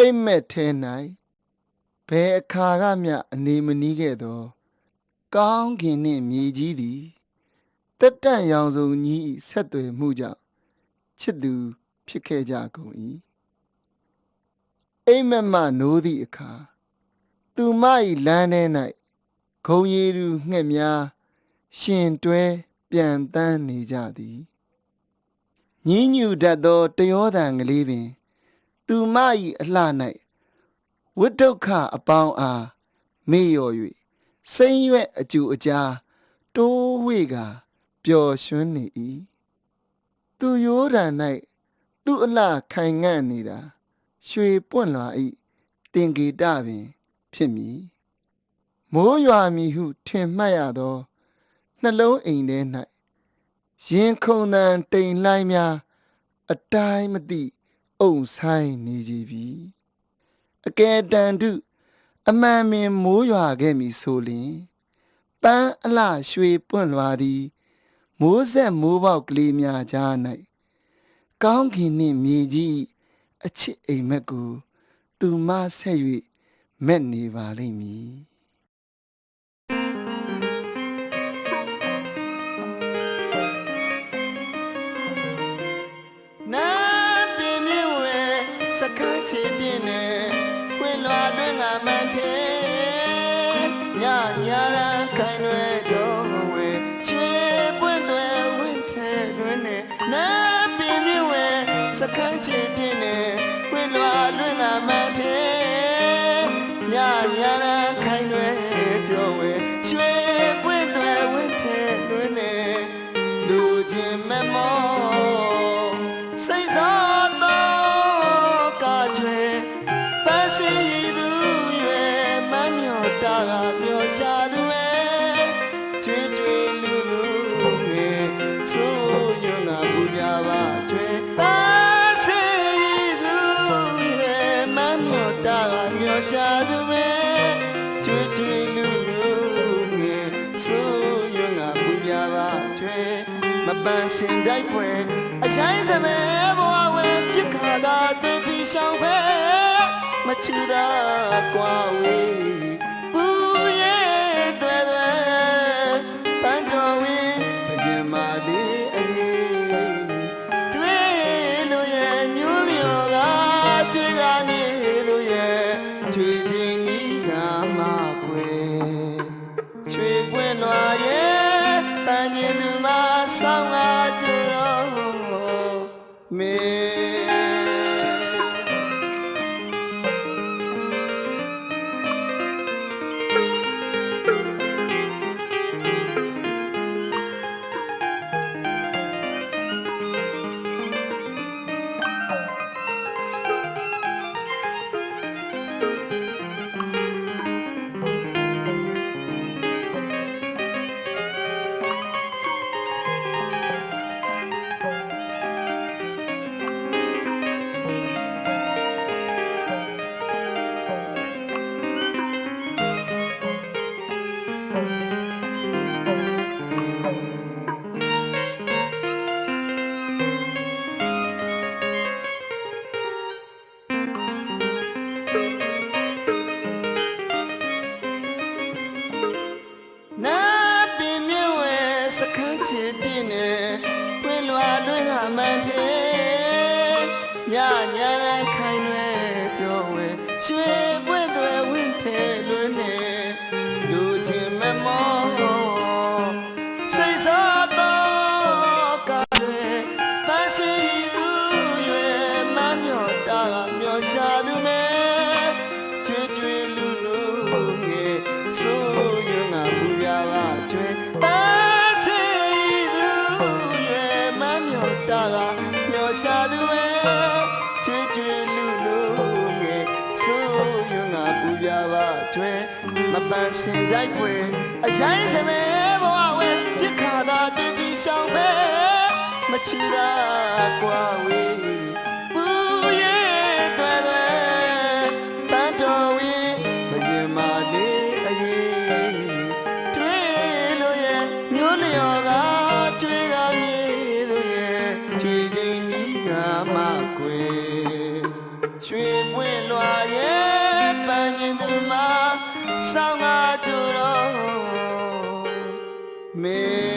အိမ်မက်ထဲ၌ဘယ်အခါကမျှအနေမနီးခဲ့သော ကောင်းကင်နှင့်မြေကြီးသည်တက်တန့်ရောင်စုံကြီး၏ဆက်သွယ်မှုကြောင့်ချစ်သူဖြစ်ခဲ့ကြကုန်၏အိမ်မက်မှနိုးသည့်အခါသူမ၏လမ်းထဲ၌ဂုံရည်သူငှက်များရှင်တွဲပြန်တန်းနေကြသည်ညင်းညူတတ်သောတယောတန်ကလေးပင် သူမ၏အလှ၌ဝိဒုက္ခအပေါင်းအားမေ့လျော်၍စိမ့်ရွက်အကျူအကြားတိုးဝေကပျော်ရွှင်နေ၏သူရိုးတန်၌သူ့အလှခိုင်ငန့်နေတာရွှေပွင့်လာ၏တင်ကေတပင် ဖြစ်မည်မိုးရွာမည်ဟုထင်မှတ်ရသောနှလုံးအိမ်ထဲ၌ရင်ခုန်တန်တိမ်လှိုင်းများ အတိုင်းမသိ အုံဆိုင်နေကြပြီအကယ်တန်တုအမှန်ပင်မိုးရွာခဲ့မည်ဆိုလျင်ပန်းအလှရွှေပွင့်လွာသည်မိုးဆက်မိုးပေါက်ကလေးများကြား၌ကောင်းကင်နှင့်မြေကြီးအချစ်အိမ်မက်ကို သူမဆက်၍မက်နေပါလိမ့်မည် စကန်းချစ်တင်နဲ့ခွေလွာတွင်ငါမန်တဲ့ညညာရန်ခိုင်ွယ်ကြောဝဲချွေပွင့်သွဲဝင့်ထဲတွင်နဲ့နာပင်မြင့်ဝဲစကန်းချစ်တင်နဲ့ခွေလွာတွင်ငါမန်တဲ့ညညာရန်ခိုင်ွယ်ကြောဝဲချွေ ကမြော်ရှာသူပဲကျွေးကျွေးလူလူငယ်ဆိုးရွံ့ကဘူးပြပါကျွဲမပန်းစင်တိုက်ဖွယ်အဆိုင်စမဲဘဝဝဲပြစ်ခါသာသွေးပြီးရှောင်းပဲမချူသာကွာဝေး ချွေ မှန်တဲ့ညညာရန်ခိုင်ရွယ်ကြောဝဲရွှေပွင့်သွဲဝင့်ထဲလွင်နဲ့လူချင်းမမောစိတ်စားတော့ကရွယ်ပန်းစီလူရွယ်မမြော့တာကမြော့ရှာသူမဲ ကမြော့ရှာသူမဲကျွေးကျွေးလူလူငယ်ဆိုးရွံ့ကပူပြပါကျွေးမပန်းစင်တိုက်ပွေအရင်စမဲဘဝဝဲပြစ်ခါသာတည်ပြီးရှောင်းမဲမချီတာကွာဝေး မှာစောင်းကားကြတော့မေ